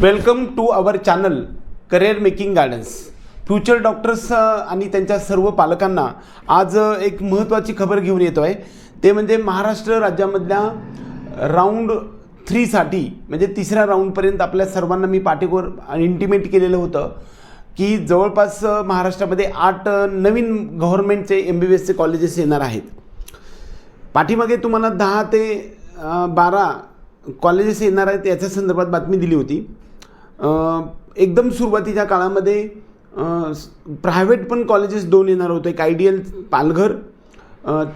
Welcome to our channel career making guidance future doctors आणि त्यांच्या सर्व पालकांना आज एक महत्त्वाची खबर घेऊन येतो आहे ते म्हणजे महाराष्ट्र राज्यामधल्या राऊंड थ्रीसाठी म्हणजे तिसऱ्या राऊंडपर्यंत आपल्या सर्वांना मी पाठीवर इंटिमेट केलेलं होतं की जवळपास महाराष्ट्रामध्ये आठ नवीन गव्हर्नमेंटचे एम बी बी एसचे कॉलेजेस येणार आहेत. पाठीमागे तुम्हाला दहा ते बारा कॉलेजेस येणार आहेत याच्या संदर्भात बातमी दिली होती. एकदम सुरुवातीच्या काळामध्ये प्रायव्हेट पण कॉलेजेस दोन येणार होते. एक आयडियल पालघर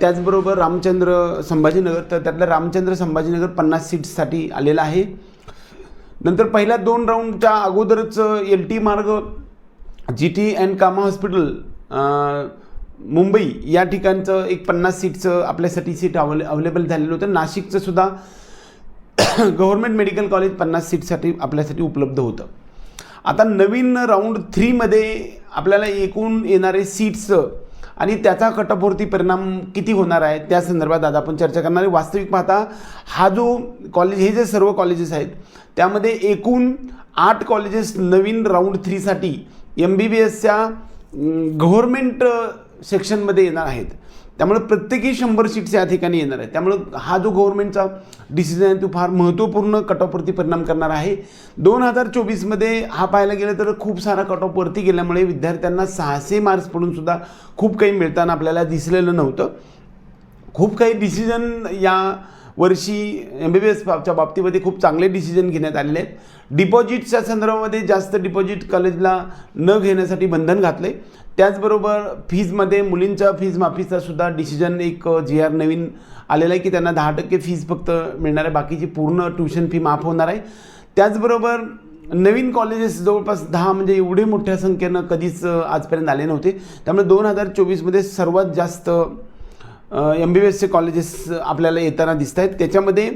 त्याचबरोबर रामचंद्र संभाजीनगर. तर त्यातलं रामचंद्र संभाजीनगर पन्नास सीट्ससाठी आलेलं आहे. नंतर पहिल्या दोन राऊंडच्या अगोदरच L T Marg G T and Cama hospital Mumbai या ठिकाणचं एक पन्नास सीटचं आपल्यासाठी सीट अवले अवेलेबल झालेलं होतं. नाशिकचं सुद्धा गव्हर्मेंट मेडिकल कॉलेज पन्नास सीटसाठी आपल्यासाठी उपलब्ध होतं. आता नवीन राऊंड थ्रीमध्ये आपल्याला एकूण येणारे सीट्सचं आणि त्याचा कटअपवरती परिणाम किती होणार आहे त्या संदर्भात आज आपण चर्चा करणार आहे. वास्तविक पाहता हा जो कॉलेज हे जे सर्व कॉलेजेस आहेत त्यामध्ये एकूण आठ कॉलेजेस नवीन राऊंड थ्रीसाठी एम बी बी एसच्या गव्हर्मेंट सेक्शनमध्ये येणार आहेत. त्यामुळे प्रत्येकी शंभर सीट्स या ठिकाणी येणार आहे त्यामुळं हा जो गव्हर्नमेंटचा डिसिजन आहे तो फार महत्त्वपूर्ण कटऑफवरती परिणाम करणार आहे. दोन हजार चोवीसमध्ये हा पाहायला गेलं तर खूप सारा कटऑफ वरती गेल्यामुळे विद्यार्थ्यांना सहाशे मार्क्स पडूनसुद्धा खूप काही मिळताना आपल्याला दिसलेलं नव्हतं. खूप काही डिसिजन या वर्षी एम बी बी एसच्या बाबतीमध्ये खूप चांगले डिसिजन घेण्यात आलेले आहेत. डिपॉझिटच्या संदर्भामध्ये जास्त डिपॉझिट कॉलेजला न घेण्यासाठी बंधन घातले त्याचबरोबर फीजमध्ये मुलींच्या फीज माफीचा सुद्धा डिसिजन एक जी आर नवीन आलेला आहे की त्यांना दहा टक्के फीज फक्त मिळणार आहे. बाकीची पूर्ण ट्युशन फी माफ होणार आहे. त्याचबरोबर नवीन कॉलेजेस जवळपास दहा म्हणजे एवढे मोठ्या संख्येनं कधीच आजपर्यंत आले नव्हते. त्यामुळे दोन हजार चोवीसमध्ये सर्वात जास्त एम बी बी एसचे कॉलेजेस आपल्याला येताना दिसत आहेत त्याच्यामध्ये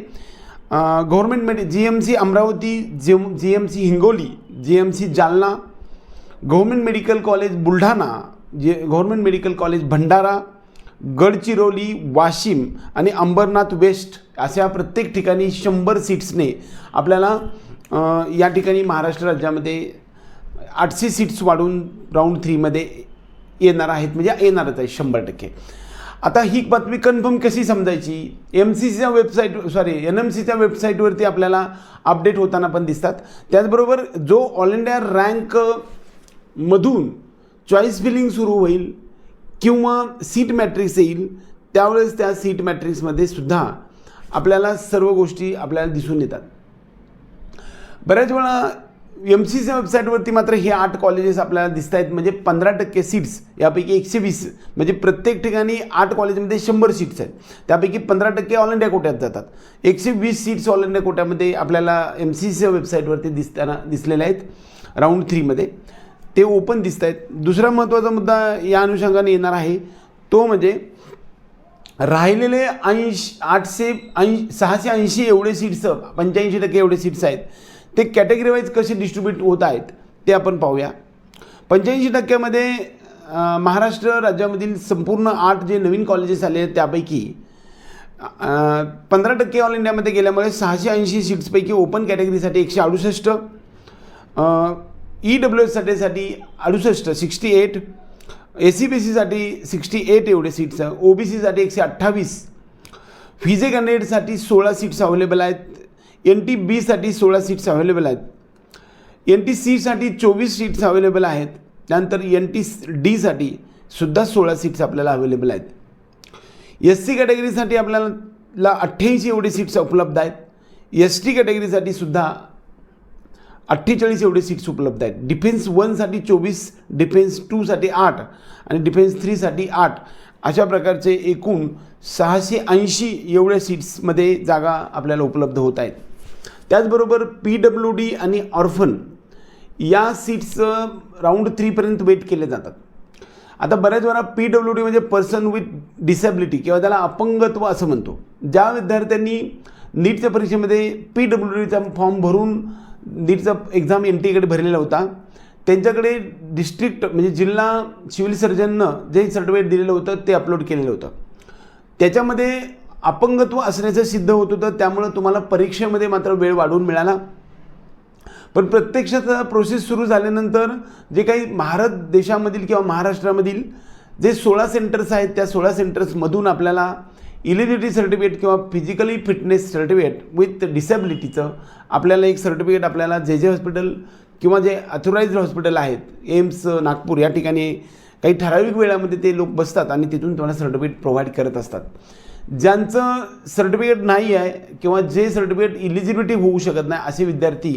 government मेडि G M C Amravati G G M C Hingoli G M C Jalna government medical college Buldhana जे government medical college Bhandara Gadchiroli Washim आणि अंबरनाथ वेस्ट अशा प्रत्येक ठिकाणी शंभर सीट्सने आपल्याला या ठिकाणी महाराष्ट्र राज्यामध्ये आठशे सीट्स वाढून राऊंड थ्रीमध्ये येणार आहेत. म्हणजे येणारच आहे शंभर टक्के. आता ही बातमी कन्फर्म कशी समजायची? एम सी सीच्या वेबसाईट सॉरी एन एम सीच्या वेबसाईटवरती आपल्याला अपडेट होताना पण दिसतात. त्याचबरोबर जो ऑल इंडिया रँक मधून चॉईस फिलिंग सुरू होईल किंवा सीट मॅट्रिक्स येईल त्यावेळेस त्या सीट मॅट्रिक्समध्ये सुद्धा आपल्याला सर्व गोष्टी आपल्याला दिसून येतात. बऱ्याच वेळा एम सी सी वेबसाईटवरती मात्र हे आठ कॉलेजेस आपल्याला दिसत आहेत म्हणजे पंधरा टक्के सीट्स यापैकी एकशे वीस म्हणजे प्रत्येक ठिकाणी आठ कॉलेजमध्ये शंभर सीट्स आहेत. त्यापैकी पंधरा टक्के ऑल इंडिया कोट्यात जातात. एकशे वीस सीट्स ऑल इंडिया कोट्यामध्ये आपल्याला एम सी सी वेबसाईटवरती दिसताना दिसलेल्या आहेत. राऊंड थ्रीमध्ये ते ओपन दिसत आहेत दुसरा महत्त्वाचा मुद्दा या अनुषंगाने येणार आहे. तो म्हणजे राहिलेले ऐंशी आठशे ऐंशी सहाशे ऐंशी एवढे सीट्स पंच्याऐंशी टक्के एवढे सीट्स आहेत. ते कॅटेगरी वाईज कसे डिस्ट्रीब्यूट होत आहेत ते आपण पाहूया. पंच्याऐंशी टक्क्यामध्ये महाराष्ट्र राज्यामधील संपूर्ण आठ जे नवीन कॉलेजेस आले आहेत त्यापैकी पंधरा टक्के ऑल इंडियामध्ये गेल्यामुळे सहाशे ऐंशी सीट्सपैकी ओपन कॅटेगरीसाठी एकशे अडुसष्ट ई डब्ल्यू एससाठीसाठी अडुसष्ट sixty eight A C B सीसाठी सिक्स्टी एट एवढे सीट्स ओ बी सीसाठी एकशे अठ्ठावीस फिजे कॅन्डिडेटसाठी सोळा सीट्स अवेलेबल आहेत एन टी बीसाठी सोळा सीट्स अवेलेबल आहेत. एन टी सीसाठी चोवीस सीट्स अवेलेबल आहेत. त्यानंतर एन टी डीसाठी सुद्धा सोळा सीट्स आपल्याला अवेलेबल आहेत. एस सी कॅटेगरीसाठी आपल्याला अठ्ठ्याऐंशी एवढे सीट्स उपलब्ध आहेत. एस टी कॅटेगरीसाठी सुद्धा अठ्ठेचाळीस एवढे सीट्स उपलब्ध आहेत. डिफेन्स वनसाठी चोवीस डिफेन्स टूसाठी आठ आणि डिफेन्स थ्रीसाठी आठ. अशा प्रकारचे एकूण सहाशे ऐंशी एवढ्या सीट्समध्ये जागा आपल्याला उपलब्ध होत आहेत. त्याचबरोबर पी डब्ल्यू डी आणि ऑर्फन या सीट्सचं राऊंड थ्रीपर्यंत वेट केले जातात. आता बऱ्याच वेळा पी डब्ल्यू डी म्हणजे पर्सन विथ डिसॅबिलिटी किंवा त्याला अपंगत्व असं म्हणतो. ज्या विद्यार्थ्यांनी नीटच्या परीक्षेमध्ये पी डब्ल्यू डीचा फॉर्म भरून नीटचा एक्झाम एन टीकडे भरलेला होता त्यांच्याकडे डिस्ट्रिक्ट म्हणजे जिल्हा सिव्हिल सर्जननं जे सर्टिफिकेट दिलेलं होतं ते अपलोड केलेलं होतं. त्याच्यामध्ये अपंगत्व असण्याचं सिद्ध होत होतं त्यामुळं तुम्हाला परीक्षेमध्ये मात्र वेळ वाढवून मिळाला. पण प्रत्यक्षात प्रोसेस सुरू झाल्यानंतर जे काही भारत देशामधील किंवा महाराष्ट्रामधील जे सोळा सेंटर्स आहेत त्या सोळा सेंटर्समधून आपल्याला इलिजिबिलिटी सर्टिफिकेट किंवा फिजिकली फिटनेस सर्टिफिकेट विथ डिसॅबिलिटीचं आपल्याला एक सर्टिफिकेट आपल्याला जे जे हॉस्पिटल किंवा जे अथोराईज्ड हॉस्पिटल आहेत एम्स नागपूर या ठिकाणी काही ठराविक वेळामध्ये ते लोक बसतात आणि तिथून तुम्हाला सर्टिफिकेट प्रोव्हाइड करत असतात. ज्यांचं सर्टिफिकेट नाही आहे किंवा जे सर्टिफिकेट इलिजिबिलिटी होऊ शकत नाही असे विद्यार्थी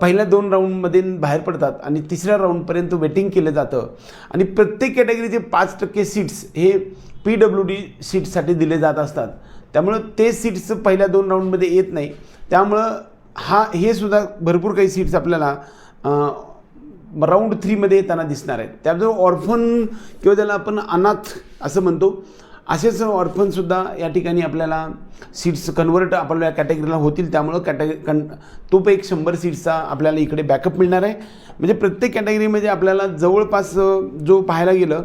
पहिल्या दोन राऊंडमध्ये बाहेर पडतात आणि तिसऱ्या राऊंडपर्यंत वेटिंग केलं जातं. आणि प्रत्येक कॅटेगरीचे पाच टक्के सीट्स हे पी डब्ल्यू डी सीट्ससाठी दिले जात असतात. त्यामुळं ते सीट्स पहिल्या दोन राऊंडमध्ये येत नाही. त्यामुळं हा हे सुद्धा भरपूर काही सीट्स आपल्याला राऊंड थ्रीमध्ये येताना दिसणार आहेत. त्याबरोबर ऑर्फन किंवा त्याला आपण अनाथ असं म्हणतो असेच ऑर्फनसुद्धा या ठिकाणी आपल्याला सीट्स कन्वर्ट आपल्या कॅटेगरीला होतील. त्यामुळं कॅटेगरी कन तो एक शंभर सीट्सचा आपल्याला इकडे बॅकअप मिळणार आहे. म्हणजे प्रत्येक कॅटेगरीमध्ये आपल्याला जवळपास जो पाहायला गेलं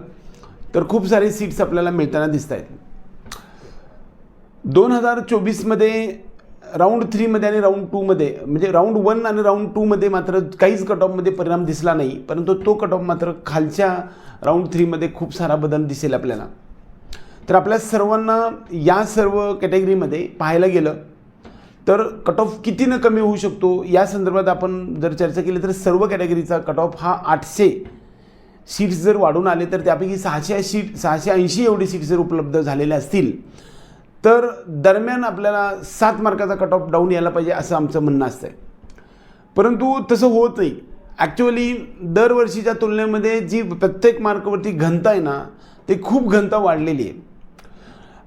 तर खूप सारे सीट्स आपल्याला मिळताना दिसत आहेत दोन हजार चोवीसमध्ये राऊंड थ्रीमध्ये आणि राऊंड टूमध्ये म्हणजे राऊंड वन आणि राऊंड टूमध्ये मात्र काहीच कट ऑफमध्ये परिणाम दिसला नाही. परंतु तो कट ऑफ मात्र खालच्या राऊंड थ्रीमध्ये खूप सारा बदल दिसेल आपल्याला. तर आपल्या सर्वांना या सर्व कॅटेगरीमध्ये पाहायला गेलं तर कट ऑफ कितीनं कमी होऊ शकतो? या संदर्भात आपण जर चर्चा केली तर सर्व कॅटेगरीचा कट ऑफ हा आठशे सीट्स जर वाढून आले तर त्यापैकी सहाशे सीट सहाशे ऐंशी एवढी सीट्स जर उपलब्ध झालेल्या असतील तर दरम्यान आपल्याला सात मार्काचा कट ऑफ डाऊन यायला पाहिजे असं आमचं म्हणणं असतं परंतु तसं होत नाही. ॲक्च्युअली दरवर्षीच्या तुलनेमध्ये जी प्रत्येक मार्कवरती घनता आहे ना ते खूप घनता वाढलेली आहे.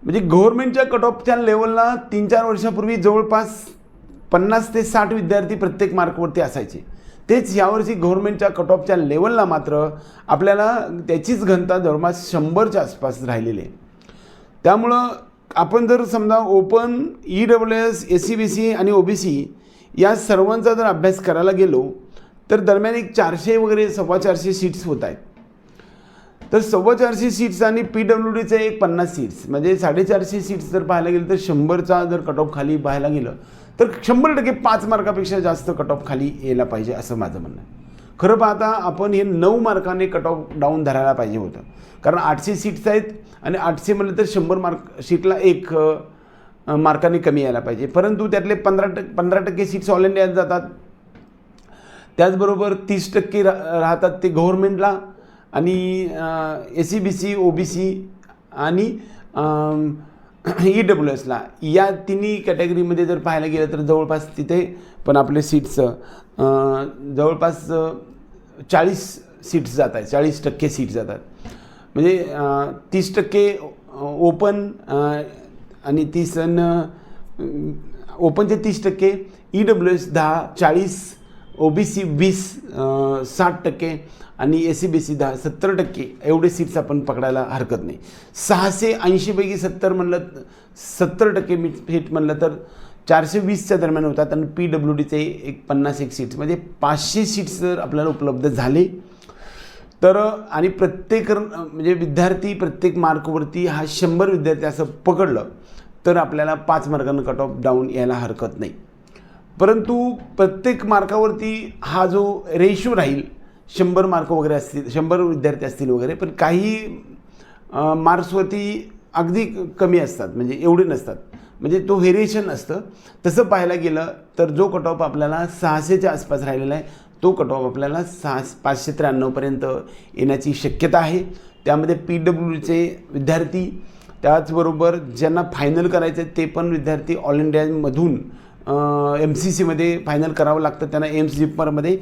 म्हणजे गव्हर्नमेंटच्या कट ऑफच्या लेवलला तीन चार वर्षापूर्वी जवळपास पन्नास ते साठ विद्यार्थी प्रत्येक मार्कवरती असायचे. तेच यावर्षी गव्हर्नमेंटच्या कट ऑफच्या लेवलला मात्र आपल्याला त्याचीच घनता जवळपास शंभरच्या आसपास राहिलेली आहे. त्यामुळं आपण जर समजा open E W S S C B C आणि ओ बी सी या सर्वांचा जर अभ्यास करायला गेलो तर दरम्यान एक चारशे वगैरे सव्वा चारशे सीट्स होत आहेत. तर सव्वा चारशे सीट्स आणि पी डब्ल्यू डीचे एक पन्नास सीट्स म्हणजे साडेचारशे सीट्स जर पाहायला गेलं तर शंभरचा जर कट ऑफ खाली पाहायला गेलं तर शंभर टक्के पाच मार्कापेक्षा जास्त कट ऑफ खाली यायला पाहिजे असं माझं म्हणणं आहे. खरं पाहता आपण हे नऊ मार्काने कट ऑफ डाऊन धरायला पाहिजे होतं. कारण आठशे सीट्स आहेत आणि आठशे म्हणलं तर शंभर मार्क सीटला एक मार्काने कमी यायला पाहिजे. परंतु त्यातले पंधरा टक्के पंधरा टक्के सीट्स ऑल इंडियात जातात. त्याचबरोबर तीस टक्के रा राहतात ते गव्हर्नमेंटला आणि A C B C O B C आणि ई डब्ल्यू एसला या तिन्ही कॅटेगरीमध्ये जर पाहायला गेलं तर जवळपास तिथे पण आपले सीट्स जवळपास चाळीस सीट्स जात आहेत. चाळीस टक्के सीट जातात म्हणजे तीस टक्के ओपन आणि तीस ओपनचे तीस टक्के ई डब्ल्यू एस दहा चाळीस ओ बी सी वीस साठ टक्के आणि ए सी बी सी दहा सत्तर टक्के एवढे सीट्स आपण पकडायला हरकत नाही. सहाशे ऐंशीपैकी सत्तर म्हणलं सत्तर टक्के मी सीट म्हणलं तर चारशे वीसच्या दरम्यान होतात आणि पी डब्ल्यू डीचे एक पन्नास एक सीट्स म्हणजे पाचशे सीट्स जर आपल्याला उपलब्ध झाले तर आणि प्रत्येक म्हणजे विद्यार्थी प्रत्येक मार्कवरती हा शंभर विद्यार्थी असं पकडलं तर आपल्याला पाच मार्कांना कट ऑफ डाऊन यायला हरकत नाही. परंतु प्रत्येक मार्कावरती हा जो रेशो राहील शंभर मार्क वगैरे असतील शंभर विद्यार्थी असतील वगैरे पण काही मार्क्सवरती अगदी कमी असतात म्हणजे एवढे नसतात. म्हणजे तो व्हेरिएशन असतं. तसं पाहायला गेलं तर जो कट ऑफ आपल्याला सहाशेच्या आसपास राहिलेला आहे तो कट ऑफ आपल्याला सहा पाचशे त्र्याण्णवपर्यंत येण्याची शक्यता आहे. त्यामध्ये पी डब्ल्यूचे विद्यार्थी त्याचबरोबर ज्यांना फायनल करायचं आहे ते पण विद्यार्थी ऑल इंडियामधून एम सी सीमध्ये फायनल करावं लागतं. त्यांना एम्स जिपमरमध्ये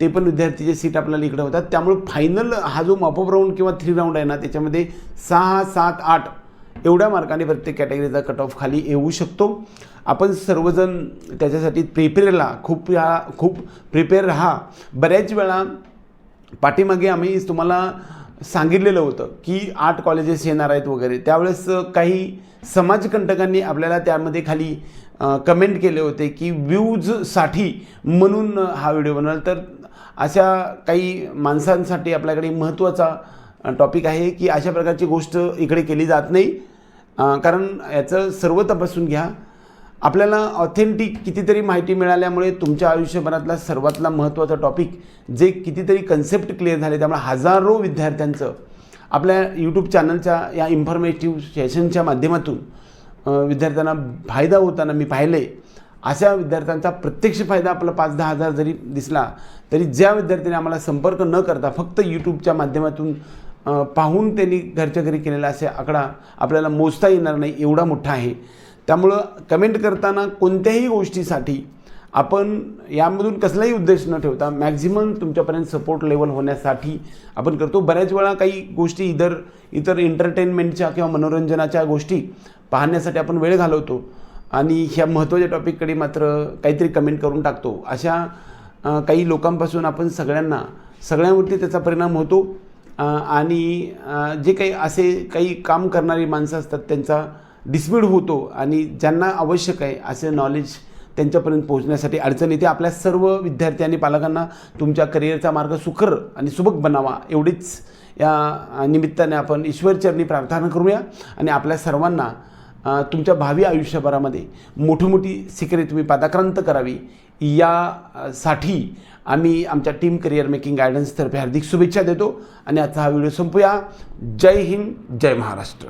ते पण विद्यार्थीचे सीट आपल्याला इकडे होतात. त्यामुळे फायनल हा जो मॉपअप राऊंड किंवा थ्री राऊंड आहे ना त्याच्यामध्ये सहा सात आठ एवढ्या मार्काने प्रत्येक कॅटेगरीचा कट ऑफ खाली येऊ शकतो. आपण सर्वजण त्याच्यासाठी प्रिपेअर राहा खूप या खूप प्रिपेअर राहा. बऱ्याच वेळा पाठीमागे आम्ही तुम्हाला सांगितलेलं होतं की आर्ट कॉलेजेस येणार आहेत वगैरे. त्यावेळेस काही समाजकंटकांनी आपल्याला त्यामध्ये खाली कमेंट केले होते की व्ह्यूजसाठी म्हणून हा व्हिडिओ बनवला. तर अशा काही माणसांसाठी आपल्याकडे महत्त्वाचा टॉपिक आहे की अशा प्रकारची गोष्ट इकडे केली जात नाही. कारण याचं सर्व तपासून घ्या. आपल्याला ऑथेंटिक कितीतरी माहिती मिळाल्यामुळे तुमच्या आयुष्यभरातला सर्वातला महत्त्वाचा टॉपिक जे कितीतरी कन्सेप्ट क्लिअर झाले त्यामुळे हजारो विद्यार्थ्यांचं आपल्या यूट्यूब चॅनलच्या या इन्फॉर्मेटिव्ह सेशनच्या माध्यमातून विद्यार्थ्यांना फायदा होताना मी पाहिले. अशा विद्यार्थ्यांचा प्रत्यक्ष फायदा आपला पाच दहा हजार जरी दिसला तरी ज्या विद्यार्थ्यांनी आम्हाला संपर्क न करता फक्त यूट्यूबच्या माध्यमातून पाहून त्यांनी घरच्या घरी केलेला असे आकडा आपल्याला मोजता येणार नाही एवढा मोठा आहे. त्यामुळं कमेंट करताना कोणत्याही गोष्टीसाठी आपण यामधून कसलाही उद्देश न ठेवता मॅक्झिमम तुमच्यापर्यंत सपोर्ट लेवल होण्यासाठी आपण करतो. बऱ्याच वेळा काही गोष्टी इतर इतर एंटरटेनमेंटच्या किंवा मनोरंजनाच्या गोष्टी पाहण्यासाठी आपण वेळ घालवतो. आणि ह्या महत्त्वाच्या टॉपिककडे मात्र काहीतरी कमेंट करून टाकतो. अशा काही लोकांपासून आपण सगळ्यांना सगळ्यांवरती त्याचा परिणाम होतो. आणि जे काही असे काही काम करणारी माणसं असतात त्यांचा डिस्प्यूट होतो. आणि ज्यांना आवश्यक आहे असे नॉलेज त्यांच्यापर्यंत पोहोचण्यासाठी अडचण येते. आपल्या सर्व विद्यार्थी आणि पालकांना तुमच्या करिअरचा मार्ग सुखर आणि सुबक बनावा एवढीच या निमित्ताने आपण ईश्वरचरणी प्रार्थना करूया. आणि आपल्या सर्वांना तुमच्या भावी आयुष्यभरामध्ये मोठी मोठी शिखरे तुम्ही पादाक्रांत करावी या साठी आम्ही आमच्या टीम करिअर मेकिंग गायडन्सतर्फे हार्दिक शुभेच्छा देतो. आणि आजचा हा व्हिडिओ संपूया. जय हिंद जय महाराष्ट्र.